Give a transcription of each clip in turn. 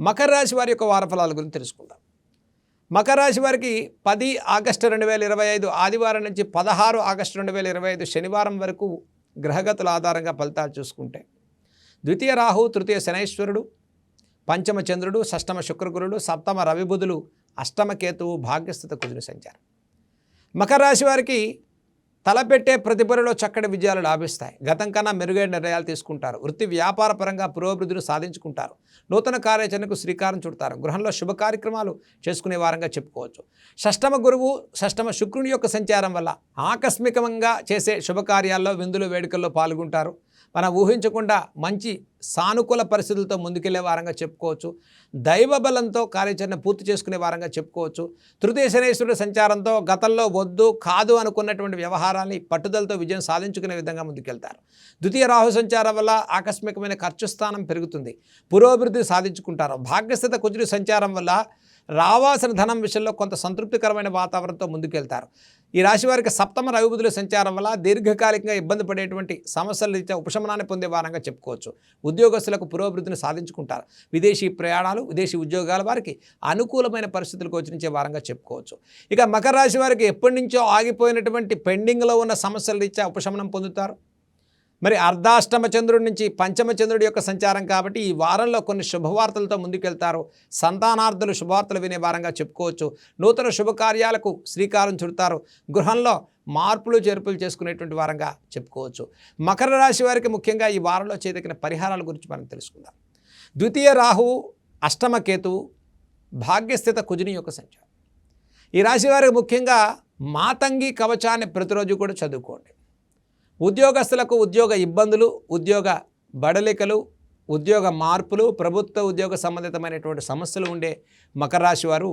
మకర రాశి వారి యొక్క వారఫలాల గురించి తెలుసుకుందాం. మకర రాశి వారికి పది ఆగస్టు రెండు వేల ఇరవై ఐదు ఆదివారం నుంచి పదహారు ఆగస్టు రెండు వేల ఇరవై ఐదు శనివారం వరకు గ్రహగతుల ఆధారంగా ఫలితాలు చూసుకుంటే ద్వితీయ రాహు తృతీయ శనైశ్వరుడు పంచమ చంద్రుడు షష్టమ శుక్రగురుడు సప్తమ రవిబుధులు అష్టమ కేతువు భాగ్యస్థిత కుజుని సంచారం. మకర రాశి వారికి తలపెట్టే ప్రతిభలో చక్కటి విజయాలు లాభిస్తాయి. గతం కన్నా మెరుగైన నిర్ణయాలు తీసుకుంటారు. వృత్తి వ్యాపార పరంగా పురోభివృద్ధిని సాధించుకుంటారు. నూతన కార్యాచరణకు శ్రీకారం చుడతారు. గృహంలో శుభ కార్యక్రమాలు చేసుకునే వారంగా చెప్పుకోవచ్చు. షష్టమ గురువు షష్టమ శుక్రుని యొక్క సంచారం వల్ల ఆకస్మికంగా చేసే శుభకార్యాల్లో విందులు వేడుకల్లో పాల్గొంటారు. మనం ఊహించకుండా మంచి సానుకూల పరిస్థితులతో ముందుకెళ్ళే వారంగా చెప్పుకోవచ్చు. దైవ బలంతో కార్యాచరణ పూర్తి చేసుకునే వారంగా చెప్పుకోవచ్చు. తృతీయ శనేశ్వరుడు సంచారంతో గతంలో వద్దు కాదు అనుకున్నటువంటి వ్యవహారాన్ని పట్టుదలతో విజయం సాధించుకునే విధంగా ముందుకెళ్తారు. ద్వితీయ రాహు సంచారం వల్ల ఆకస్మికమైన ఖర్చు స్థానం పెరుగుతుంది. పురోభివృద్ధి సాధించుకుంటారు. భాగ్యస్థిత కుజుడి సంచారం వల్ల రావాల్సిన ధనం విషయంలో కొంత సంతృప్తికరమైన వాతావరణంతో ముందుకెళ్తారు. ఈ రాశి వారికి సప్తమ రవిబుధుల సంచారం వల్ల దీర్ఘకాలికంగా ఇబ్బంది పడేటువంటి సమస్యల రీత్యా ఉపశమనాన్ని పొందే వారంగా చెప్పుకోవచ్చు. ఉద్యోగస్తులకు పురోభివృద్ధిని సాధించుకుంటారు. విదేశీ ప్రయాణాలు విదేశీ ఉద్యోగాల వారికి అనుకూలమైన పరిస్థితులు గోచరించే వారంగా చెప్పుకోవచ్చు. ఇక మకర రాశి వారికి ఎప్పటి నుంచో ఆగిపోయినటువంటి పెండింగ్లో ఉన్న సమస్యల రీత్యా ఉపశమనం పొందుతారు. మరి అర్ధాష్టమ చంద్రుడి నుంచి పంచమ చంద్రుడి యొక్క సంచారం కాబట్టి ఈ వారంలో కొన్ని శుభవార్తలతో ముందుకెళ్తారు. సంతానార్థులు శుభవార్తలు వినే వారంగా చెప్పుకోవచ్చు. నూతన శుభకార్యాలకు శ్రీకారం చుడతారు. గృహంలో మార్పులు చేర్పులు చేసుకునేటువంటి వారంగా చెప్పుకోవచ్చు. మకర రాశి వారికి ముఖ్యంగా ఈ వారంలో చేదగిన పరిహారాల గురించి మనం తెలుసుకుందాం. ద్వితీయ రాహువు అష్టమ కేతువు భాగ్యస్థిత కుజుని యొక్క సంచారం. ఈ రాశి వారికి ముఖ్యంగా మాతంగి కవచాన్ని ప్రతిరోజు కూడా చదువుకోండి. ఉద్యోగస్తులకు ఉద్యోగ ఇబ్బందులు ఉద్యోగ బడలికలు ఉద్యోగ మార్పులు ప్రభుత్వ ఉద్యోగ సంబంధితమైనటువంటి సమస్యలు ఉండే మకర రాశి వారు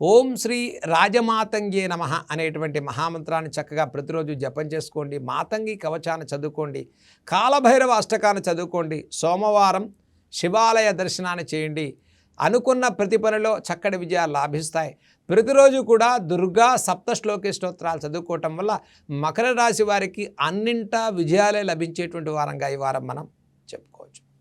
ఓం శ్రీ రాజమాతంగే నమ అనేటువంటి మహామంత్రాన్ని చక్కగా ప్రతిరోజు జపం చేసుకోండి మాతంగి కవచాన్ని చదువుకోండి కాలభైరవ అష్టకాన్ని చదువుకోండి సోమవారం శివాలయ దర్శనాన్ని చేయండి అనుకున్న ప్రతి పనిలో చక్కటి విజయాలు లాభిస్తాయి. ప్రతిరోజు కూడా దుర్గా సప్తశ్లోకి స్తోత్రాలు చదువుకోవటం వల్ల మకర రాశి వారికి అన్నింటా విజయాలే లభించేటువంటి వారంగా ఈ వారం మనం